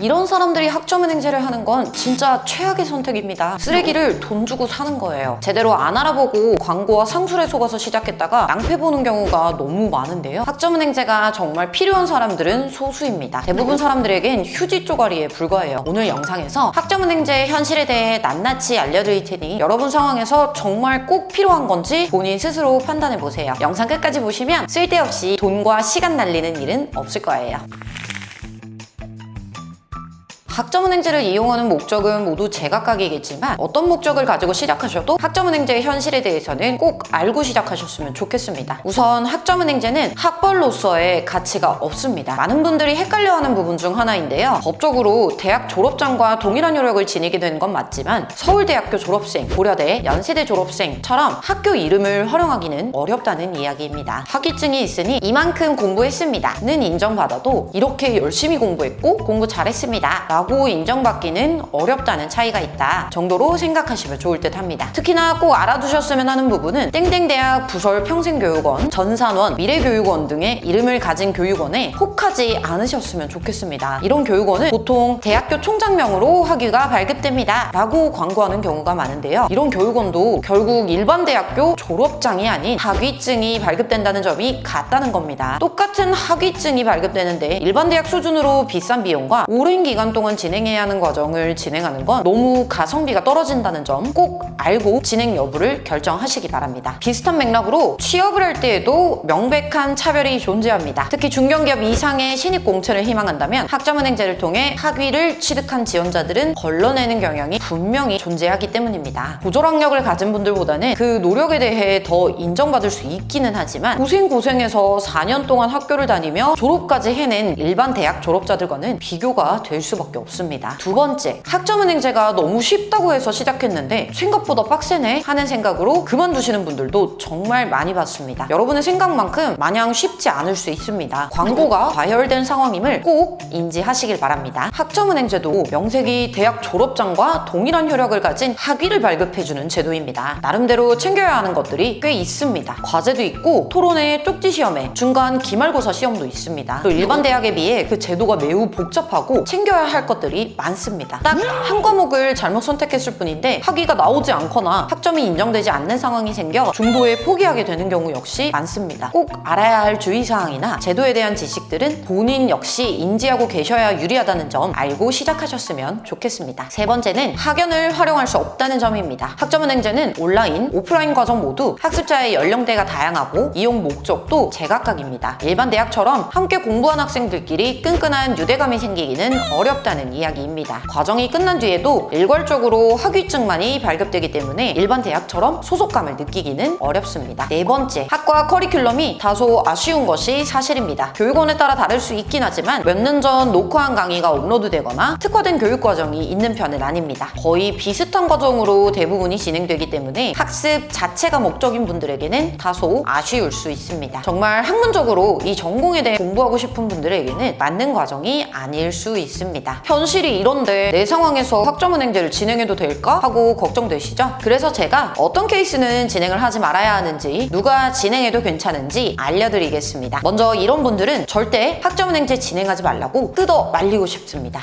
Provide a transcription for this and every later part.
이런 사람들이 학점은 행제를 하는 건 진짜 최악의 선택입니다. 쓰레기를 돈 주고 사는 거예요. 제대로 안 알아보고 광고와 상술에 속아서 시작했다가 낭패 보는 경우가 너무 많은데요. 학점은 행제가 정말 필요한 사람들은 소수입니다. 대부분 사람들에겐 휴지 쪼가리에 불과해요. 오늘 영상에서 학점은 행제의 현실에 대해 낱낱이 알려드릴 테니 여러분 상황에서 정말 꼭 필요한 건지 본인 스스로 판단해 보세요. 영상 끝까지 보시면 쓸데없이 돈과 시간 날리는 일은 없을 거예요. 학점은행제를 이용하는 목적은 모두 제각각이겠지만 어떤 목적을 가지고 시작하셔도 학점은행제의 현실에 대해서는 꼭 알고 시작하셨으면 좋겠습니다. 우선 학점은행제는 학벌로서의 가치가 없습니다. 많은 분들이 헷갈려하는 부분 중 하나인데요. 법적으로 대학 졸업장과 동일한 효력을 지니게 되는 건 맞지만 서울대학교 졸업생, 고려대, 연세대 졸업생처럼 학교 이름을 활용하기는 어렵다는 이야기입니다. 학위증이 있으니 이만큼 공부했습니다.는 인정받아도 이렇게 열심히 공부했고 공부 잘했습니다. 라고 인정받기는 어렵다는 차이가 있다 정도로 생각하시면 좋을 듯 합니다. 특히나 꼭 알아두셨으면 하는 부분은 땡땡대학 부설 평생교육원, 전산원, 미래교육원 등의 이름을 가진 교육원에 혹하지 않으셨으면 좋겠습니다. 이런 교육원은 보통 대학교 총장명으로 학위가 발급됩니다. 라고 광고하는 경우가 많은데요. 이런 교육원도 결국 일반 대학교 졸업장이 아닌 학위증이 발급된다는 점이 같다는 겁니다. 똑같은 학위증이 발급되는데 일반 대학 수준으로 비싼 비용과 오랜 기간 동안 진행해야 하는 과정을 진행하는 건 너무 가성비가 떨어진다는 점 꼭 알고 진행 여부를 결정하시기 바랍니다. 비슷한 맥락으로 취업을 할 때에도 명백한 차별이 존재합니다. 특히 중견기업 이상의 신입 공채를 희망한다면 학점은행제를 통해 학위를 취득한 지원자들은 걸러내는 경향이 분명히 존재하기 때문입니다. 고졸학력을 가진 분들보다는 그 노력에 대해 더 인정받을 수 있기는 하지만 고생 고생해서 4년 동안 학교를 다니며 졸업까지 해낸 일반 대학 졸업자들과는 비교가 될 수밖에 없습니다. 두 번째, 학점은행제가 너무 쉽다고 해서 시작했는데 생각보다 빡세네 하는 생각으로 그만두시는 분들도 정말 많이 봤습니다. 여러분의 생각만큼 마냥 쉽지 않을 수 있습니다. 광고가 과열된 상황임을 꼭 인지하시길 바랍니다. 학점은행제도 명색이 대학 졸업장과 동일한 효력을 가진 학위를 발급해주는 제도입니다. 나름대로 챙겨야 하는 것들이 꽤 있습니다. 과제도 있고 토론회, 쪽지 시험에 중간 기말고사 시험도 있습니다. 또 일반 대학에 비해 그 제도가 매우 복잡하고 챙겨야 할 것 들이 많습니다. 딱 한 과목을 잘못 선택했을 뿐인데 학위가 나오지 않거나 학점이 인정되지 않는 상황이 생겨 중도에 포기하게 되는 경우 역시 많습니다. 꼭 알아야 할 주의사항이나 제도에 대한 지식들은 본인 역시 인지하고 계셔야 유리하다는 점 알고 시작하셨으면 좋겠습니다. 세 번째는 학연을 활용할 수 없다는 점입니다. 학점은 행제는 온라인, 오프라인 과정 모두 학습자의 연령대가 다양하고 이용 목적도 제각각입니다. 일반 대학처럼 함께 공부한 학생들끼리 끈끈한 유대감이 생기기는 어렵다는 이야기입니다. 과정이 끝난 뒤에도 일괄적으로 학위증만이 발급되기 때문에 일반 대학처럼 소속감을 느끼기는 어렵습니다. 네 번째, 학과 커리큘럼이 다소 아쉬운 것이 사실입니다. 교육원에 따라 다를 수 있긴 하지만 몇 년 전 녹화한 강의가 업로드되거나 특화된 교육 과정이 있는 편은 아닙니다. 거의 비슷한 과정으로 대부분이 진행되기 때문에 학습 자체가 목적인 분들에게는 다소 아쉬울 수 있습니다. 정말 학문적으로 이 전공에 대해 공부하고 싶은 분들에게는 맞는 과정이 아닐 수 있습니다. 현실이 이런데 내 상황에서 학점은행제를 진행해도 될까? 하고 걱정되시죠? 그래서 제가 어떤 케이스는 진행을 하지 말아야 하는지 누가 진행해도 괜찮은지 알려드리겠습니다. 먼저 이런 분들은 절대 학점은행제 진행하지 말라고 뜯어 말리고 싶습니다.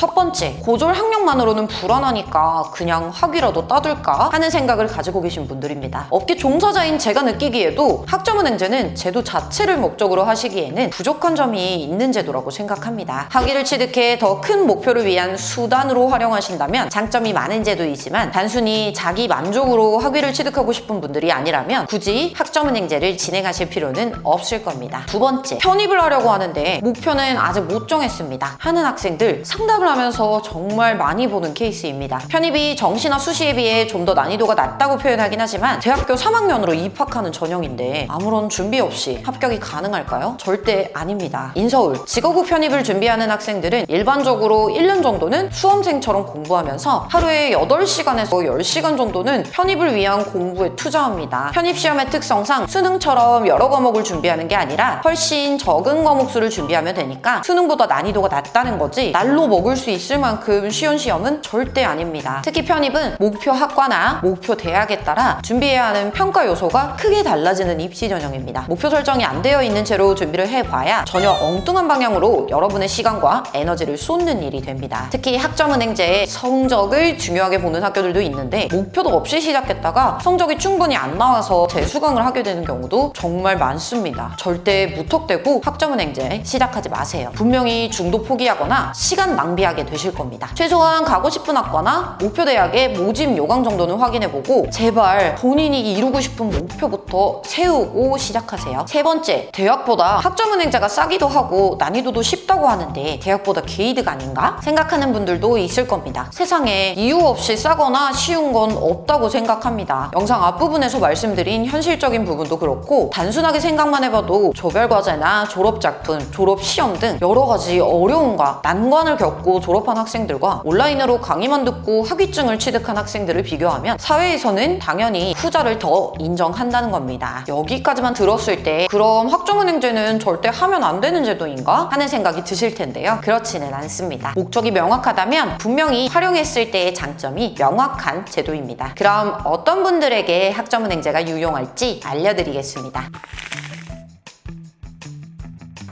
첫 번째, 고졸 학력만으로는 불안하니까 그냥 학위라도 따둘까 하는 생각을 가지고 계신 분들입니다. 업계 종사자인 제가 느끼기에도 학점은행제는 제도 자체를 목적으로 하시기에는 부족한 점이 있는 제도라고 생각합니다. 학위를 취득해 더 큰 목표를 위한 수단으로 활용하신다면 장점이 많은 제도이지만 단순히 자기 만족으로 학위를 취득하고 싶은 분들이 아니라면 굳이 학점은행제를 진행하실 필요는 없을 겁니다. 두 번째, 편입을 하려고 하는데 목표는 아직 못 정했습니다. 하는 학생들 상담을 하면서 정말 많이 보는 케이스입니다. 편입이 정시나 수시에 비해 좀 더 난이도가 낮다고 표현하긴 하지만 대학교 3학년으로 입학하는 전형인데 아무런 준비 없이 합격이 가능할까요? 절대 아닙니다. 인서울, 직업고 편입을 준비하는 학생들은 일반적으로 1년 정도는 수험생처럼 공부하면서 하루에 8시간에서 10시간 정도는 편입을 위한 공부에 투자합니다. 편입 시험의 특성상 수능처럼 여러 과목을 준비하는 게 아니라 훨씬 적은 과목 수를 준비하면 되니까 수능보다 난이도가 낮다는 거지 날로 먹을 수 있을 만큼 쉬운 시험은 절대 아닙니다. 특히 편입은 목표 학과나 목표 대학에 따라 준비해야 하는 평가 요소가 크게 달라지는 입시 전형입니다. 목표 설정이 안 되어 있는 채로 준비를 해봐야 전혀 엉뚱한 방향으로 여러분의 시간과 에너지를 쏟는 일이 됩니다. 특히 학점은행제의 성적을 중요하게 보는 학교들도 있는데 목표도 없이 시작했다가 성적이 충분히 안 나와서 재수강을 하게 되는 경우도 정말 많습니다. 절대 무턱대고 학점은행제 시작하지 마세요. 분명히 중도 포기하거나 시간 낭비하 게 되실 겁니다. 최소한 가고 싶은 학과나 목표 대학의 모집 요강 정도는 확인해보고 제발 본인이 이루고 싶은 목표부터 세우고 시작하세요. 세 번째, 대학보다 학점은행제가 싸기도 하고 난이도도 쉽다고 하는데 대학보다 게이드가 아닌가? 생각하는 분들도 있을 겁니다. 세상에 이유 없이 싸거나 쉬운 건 없다고 생각합니다. 영상 앞부분에서 말씀드린 현실적인 부분도 그렇고 단순하게 생각만 해봐도 조별 과제나 졸업 작품, 졸업 시험 등 여러 가지 어려움과 난관을 겪고 졸업한 학생들과 온라인으로 강의만 듣고 학위증을 취득한 학생들을 비교하면 사회에서는 당연히 후자를 더 인정한다는 겁니다. 여기까지만 들었을 때 그럼 학점은행제는 절대 하면 안 되는 제도인가? 하는 생각이 드실 텐데요. 그렇지는 않습니다. 목적이 명확하다면 분명히 활용했을 때의 장점이 명확한 제도입니다. 그럼 어떤 분들에게 학점은행제가 유용할지 알려드리겠습니다.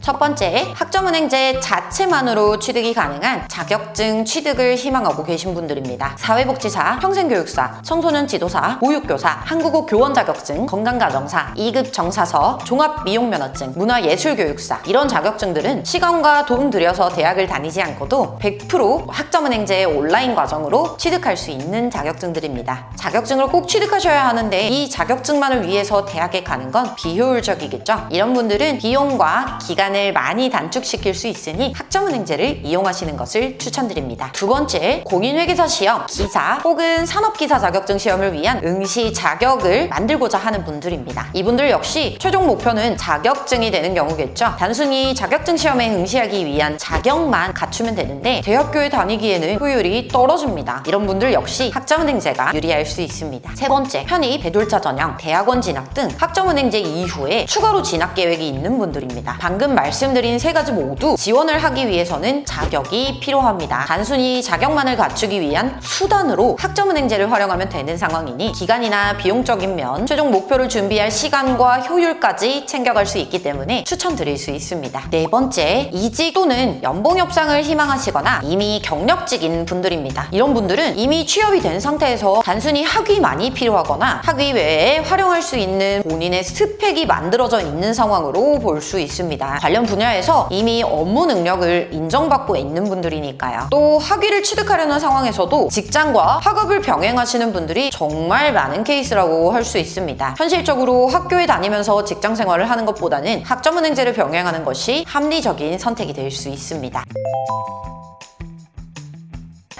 첫 번째, 학점은행제 자체만으로 취득이 가능한 자격증 취득을 희망하고 계신 분들입니다. 사회복지사, 평생교육사, 청소년 지도사, 보육교사, 한국어 교원 자격증, 건강가정사, 2급 정사서, 종합미용면허증, 문화예술교육사 이런 자격증들은 시간과 돈 들여서 대학을 다니지 않고도 100% 학점은행제의 온라인 과정으로 취득할 수 있는 자격증들입니다. 자격증을 꼭 취득하셔야 하는데 이 자격증만을 위해서 대학에 가는 건 비효율적이겠죠? 이런 분들은 비용과 기간을 많이 단축시킬 수 있으니 학점은행제를 이용하시는 것을 추천드립니다. 두 번째, 공인회계사 시험, 기사 혹은 산업기사 자격증 시험을 위한 응시 자격을 만들고자 하는 분들입니다. 이분들 역시 최종 목표는 자격증이 되는 경우겠죠. 단순히 자격증 시험에 응시하기 위한 자격만 갖추면 되는데 대학교에 다니기에는 효율이 떨어집니다. 이런 분들 역시 학점은행제가 유리할 수 있습니다. 세 번째, 편입, 배돌자 전형, 대학원 진학 등 학점은행제 이후에 추가로 진학 계획이 있는 분들입니다. 방금 말 씀드린 세 가지 모두 지원을 하기 위해서는 자격이 필요합니다. 단순히 자격만을 갖추기 위한 수단으로 학점은행제를 활용하면 되는 상황이니 기간이나 비용적인 면, 최종 목표를 준비할 시간과 효율까지 챙겨갈 수 있기 때문에 추천드릴 수 있습니다. 네 번째, 이직 또는 연봉 협상을 희망하시거나 이미 경력직인 분들입니다. 이런 분들은 이미 취업이 된 상태에서 단순히 학위만이 필요하거나 학위 외에 활용할 수 있는 본인의 스펙이 만들어져 있는 상황으로 볼 수 있습니다. 관련 분야에서 이미 업무 능력을 인정받고 있는 분들이니까요. 또 학위를 취득하려는 상황에서도 직장과 학업을 병행하시는 분들이 정말 많은 케이스라고 할 수 있습니다. 현실적으로 학교에 다니면서 직장 생활을 하는 것보다는 학점은행제를 병행하는 것이 합리적인 선택이 될 수 있습니다.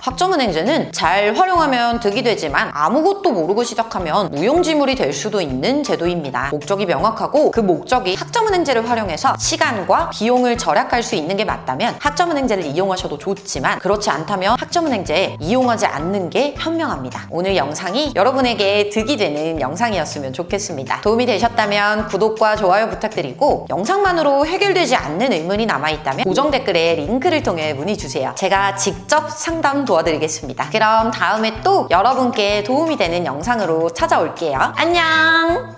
학점은행제는 잘 활용하면 득이 되지만 아무것도 모르고 시작하면 무용지물이 될 수도 있는 제도입니다. 목적이 명확하고 그 목적이 학점은행제를 활용해서 시간과 비용을 절약할 수 있는 게 맞다면 학점은행제를 이용하셔도 좋지만 그렇지 않다면 학점은행제 이용하지 않는 게 현명합니다. 오늘 영상이 여러분에게 득이 되는 영상이었으면 좋겠습니다. 도움이 되셨다면 구독과 좋아요 부탁드리고 영상만으로 해결되지 않는 의문이 남아있다면 고정 댓글에 링크를 통해 문의 주세요. 제가 직접 상담 도와드리겠습니다. 그럼 다음에 또 여러분께 도움이 되는 영상으로 찾아올게요. 안녕!